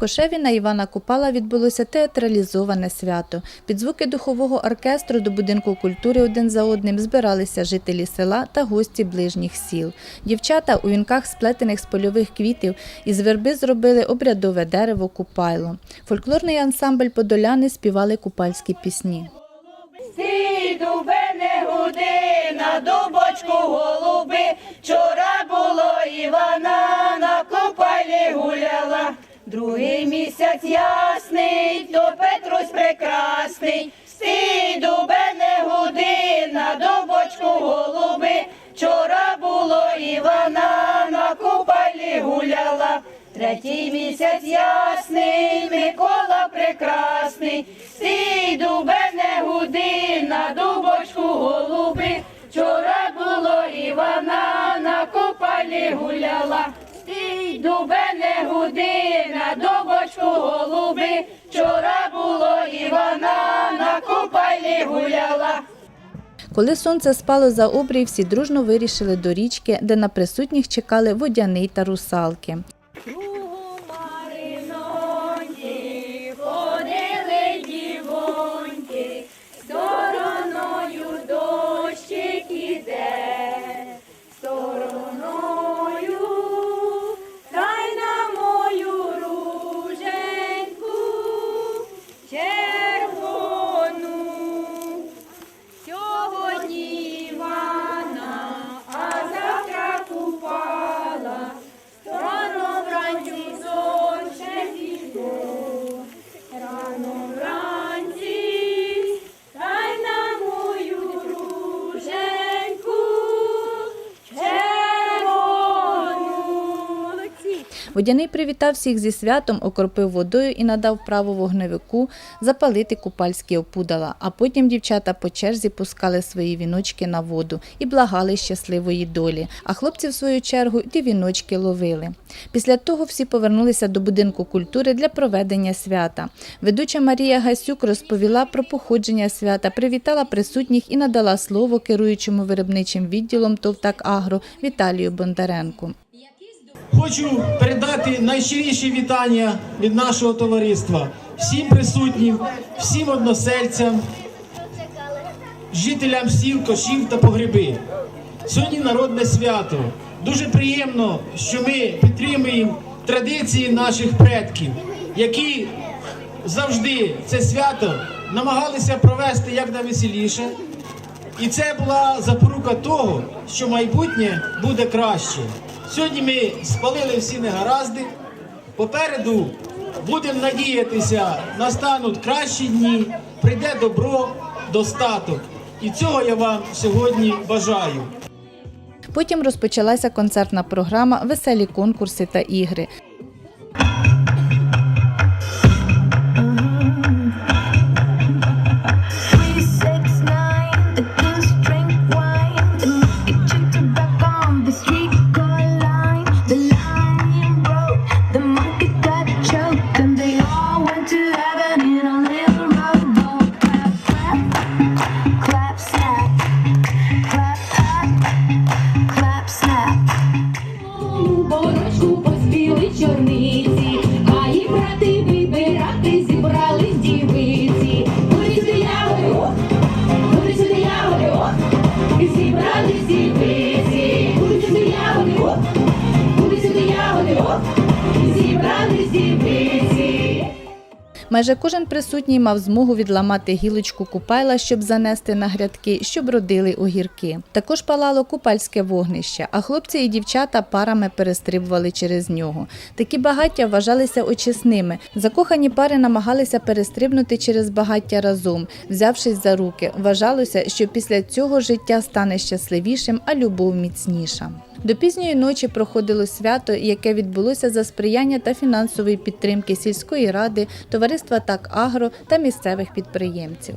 Кошеві на Івана Купала відбулося театралізоване свято. Під звуки духового оркестру до будинку культури один за одним збиралися жителі села та гості ближніх сіл. Дівчата у вінках, сплетених з польових квітів, із верби зробили обрядове дерево Купайло. Фольклорний ансамбль Подоляни співали купальські пісні. Стій, дубе, не гуди, на дубочку голуби. Прекрасний. Стій, дубе, не гуди, на дубочку голуби. Вчора було Івана, на купалі гуляла. Третій місяць ясний, Микола прекрасний, стій, дубе, не гуди, на дубочку голуби. Вчора було Івана, на купалі гуляла. Стій, дубе, не гуди, на дубочку голуби. Вчора було Івана, на купалі гуляла. Коли сонце спало за обрій, всі дружно вирішили до річки, де на присутніх чекали водяний та русалки. Водяний привітав всіх зі святом, окропив водою і надав право вогневику запалити купальські опудала, а потім дівчата по черзі пускали свої віночки на воду і благали щасливої долі, а хлопці, в свою чергу, ті віночки ловили. Після того всі повернулися до будинку культури для проведення свята. Ведуча Марія Гасюк розповіла про походження свята, привітала присутніх і надала слово керуючому виробничим відділом ТОВТАК Агро Віталію Бондаренку. Хочу передати найщиріші вітання від нашого товариства всім присутнім, всім односельцям, жителям сіл, кошів та погреби. Сьогодні народне свято. Дуже приємно, що ми підтримуємо традиції наших предків, які завжди це свято намагалися провести як найвеселіше. І це була запорука того, що майбутнє буде краще. Сьогодні ми спалили всі негаразди. Попереду будемо надіятися, настануть кращі дні, прийде добро, достаток. І цього я вам сьогодні бажаю. Потім розпочалася концертна програма, веселі конкурси та ігри. Майже кожен присутній мав змогу відламати гілочку купайла, щоб занести на грядки, щоб родили огірки. Також палало купальське вогнище, а хлопці і дівчата парами перестрибували через нього. Такі багаття вважалися очисними. Закохані пари намагалися перестрибнути через багаття разом, взявшись за руки. Вважалося, що після цього життя стане щасливішим, а любов міцніша. До пізньої ночі проходило свято, яке відбулося за сприяння та фінансової підтримки сільської ради, товариства ТАК Агро та місцевих підприємців.